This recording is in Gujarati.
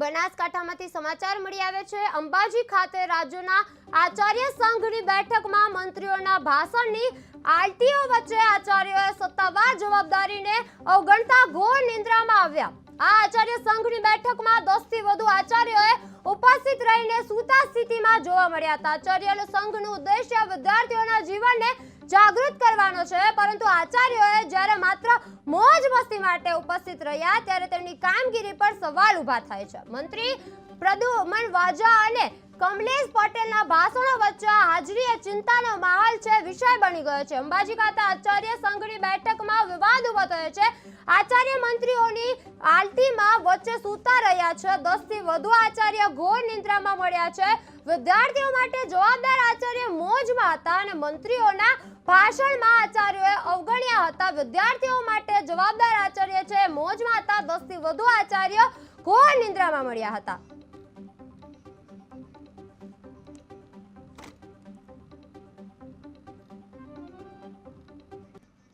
બનાસકાંઠામાંથી સમાચાર મળી આવે છે. અંબાજી ખાતે રાજ્યના આચાર્ય સંઘની બેઠકમાં મંત્રીઓના ભાષણની આરટીઓ વચ્ચે આચાર્યોએ સત્તાવાર જવાબદારીને અવગણતા ઘોર નિંદ્રામાં આવ્યા. આ આચાર્ય સંઘની બેઠકમાં દસથી વધુ આચાર્યોએ ઉપસ્થિત રહીને સૂતા સ્થિતિમાં જોવા મળ્યા હતા. આચાર્ય સંઘનું ઉદ્દેશ્ય વિદ્યાર્થીઓના જીવનને જાગૃત કરવાનો છે, પરંતુ આચાર્યોએ જ્યારે માત્ર મોજ મસ્તી માટે ઉપસ્થિત રહ્યા ત્યારે તેમની કામગીરી પર સવાલ ઊભા થાય છે. મંત્રી પ્રદ્યુમન વાજા અને કમલેશ પટેલના ભાષણો વચ્ચે હાજરી એ ચિંતાનો માહોલ છે, વિષય બની ગયો છે. અંબાજી ખાતે આચાર્ય સંઘની બેઠકમાં વિવાદ ઊભો થયો છે. આચાર્ય મંત્રીઓની આલતીમાં વચ્ચે સૂતા રહ્યા છે. દસથી વધુ આચાર્ય ઘોર નિંદ્રામાં મળ્યા છે. વિદ્યાર્થીઓ માટે જવાબદાર આચાર્ય મોજમાં હતા અને મંત્રીઓના ભાષણમાં આચાર્યોએ અવગણ્યા હતા. વિદ્યાર્થીઓ માટે જવાબદાર આચાર્ય છે. મોજમાં હતા દસથી વધુ આચાર્ય. ઘોર નિંદ્રામાં મળ્યા હતા.